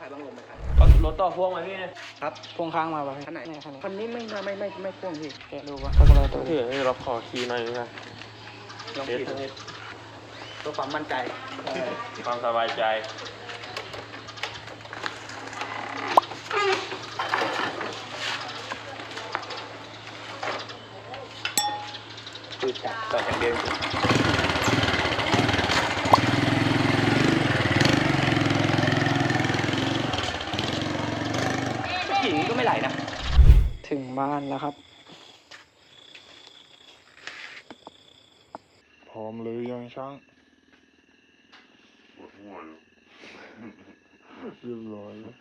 ขายบางลมไหมครับเอารถต่อพ่วงไหมพี่เนี่ยครับพ่วงข้างมาป่ะพี่คันไหนเยคันนี้คันนี้ไม่ไม่ไม่ไม่ไม่พ่วงพี่แกะดูป่ะเขาก็เลยตัวเถื่อให้เราขอคีย์หน่อยนะลองเทสขี่ทั้งดูนี้ตัวความมั่นใจความสบายใจคือจับต่ออย่างเดีย วจริงขี่นี้ก็ไม่ไหลนะ ถึงบ้านแล้วครับ พร้อมหรือยังช่างเรียบร้อยแล้ว